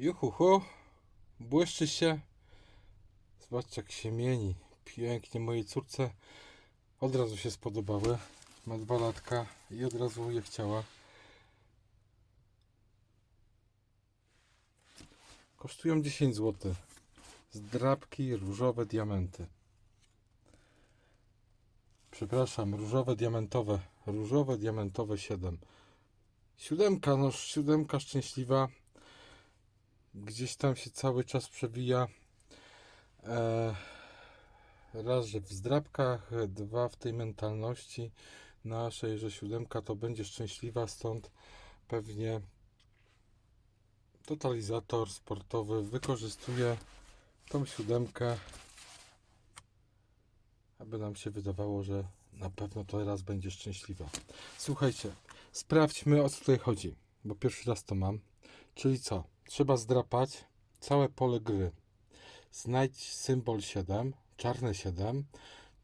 Juhuhu, błyszczy się. Zobaczcie jak się mieni. Pięknie mojej córce od razu się spodobały. Ma dwa latka i od razu je chciała. Kosztują 10 zł. Zdrabki różowe diamenty. Przepraszam, różowe diamentowe. Różowe diamentowe 7. Siódemka, no siódemka szczęśliwa. Gdzieś tam się cały czas przewija. E, raz, że w zdrabkach, dwa w tej mentalności naszej, że siódemka to będzie szczęśliwa, stąd pewnie totalizator sportowy wykorzystuje tą siódemkę, aby nam się wydawało, że na pewno to raz będzie szczęśliwa. Słuchajcie, sprawdźmy o co tutaj chodzi, bo pierwszy raz to mam. Czyli co? Trzeba zdrapać całe pole gry. Znajdź symbol 7, czarne 7,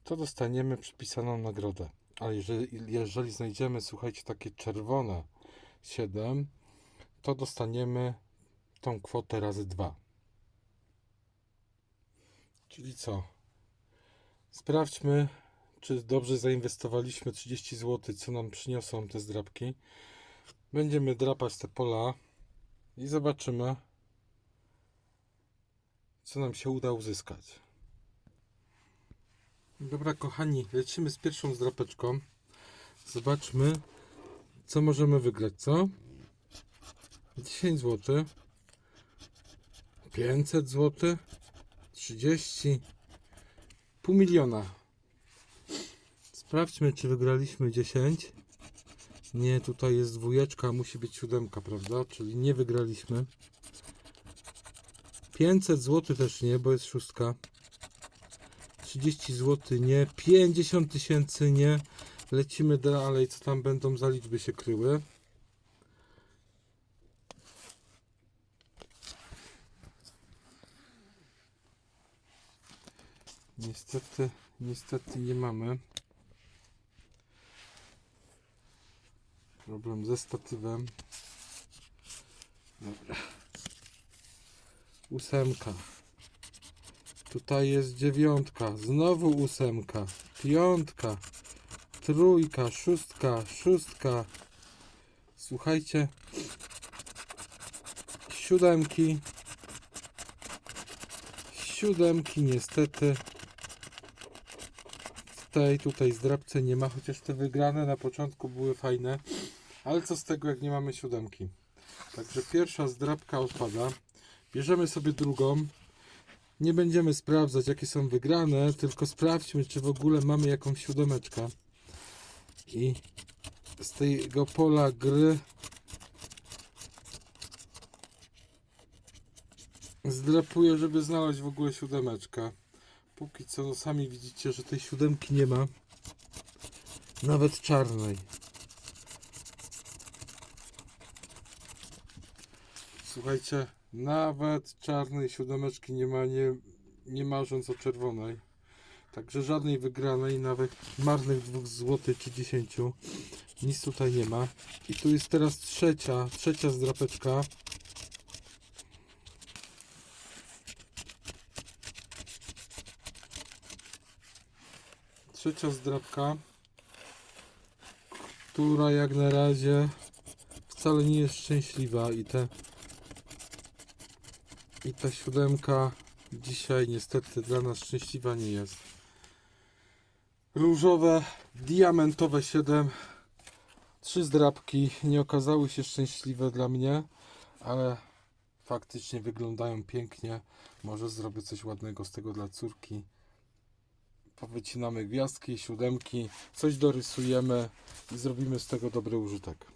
to dostaniemy przypisaną nagrodę. Ale jeżeli, jeżeli znajdziemy, słuchajcie, takie czerwone 7, to dostaniemy tą kwotę razy 2. Czyli co? Sprawdźmy, czy dobrze zainwestowaliśmy 30 zł, co nam przyniosą te zdrapki. Będziemy drapać te pola i zobaczymy, co nam się uda uzyskać. Dobra, kochani, lecimy z pierwszą zdrapeczką. Zobaczmy, co możemy wygrać, co? 10 zł, 500 zł, 30, pół miliona. Sprawdźmy, czy wygraliśmy 10. Nie, tutaj jest dwójeczka, musi być siódemka, prawda? Czyli nie wygraliśmy. 500 zł też nie, bo jest szóstka. 30 zł nie. 50 tysięcy nie. Lecimy dalej, co tam będą za liczby się kryły. Niestety, niestety nie mamy. Problem ze statywem. Dobra. Ósemka. Tutaj jest dziewiątka. Znowu ósemka. Piątka. Trójka. Szóstka. Szóstka. Słuchajcie. Siódemki. Siódemki niestety. W tej tutaj zdrabce nie ma, chociaż te wygrane na początku były fajne. Ale co z tego, jak nie mamy siódemki? Także pierwsza zdrabka odpada. Bierzemy sobie drugą. Nie będziemy sprawdzać, jakie są wygrane, tylko sprawdźmy, czy w ogóle mamy jakąś siódemeczkę. I z tego pola gry zdrapuję, żeby znaleźć w ogóle siódemeczkę. Póki co no sami widzicie, że tej siódemki nie ma. Nawet czarnej. Słuchajcie, nawet czarnej siódemeczki nie ma, nie, nie marząc o czerwonej. Także żadnej wygranej, nawet marnych 2 zł czy 10. Nic tutaj nie ma. I tu jest teraz trzecia, trzecia zdrapeczka. Trzecia zdrapka, która jak na razie wcale nie jest szczęśliwa i te i ta siódemka dzisiaj niestety dla nas szczęśliwa nie jest. Różowe, diamentowe 7. Trzy zdrabki nie okazały się szczęśliwe dla mnie, ale faktycznie wyglądają pięknie. Może zrobię coś ładnego z tego dla córki. Powycinamy gwiazdki, siódemki, coś dorysujemy i zrobimy z tego dobry użytek.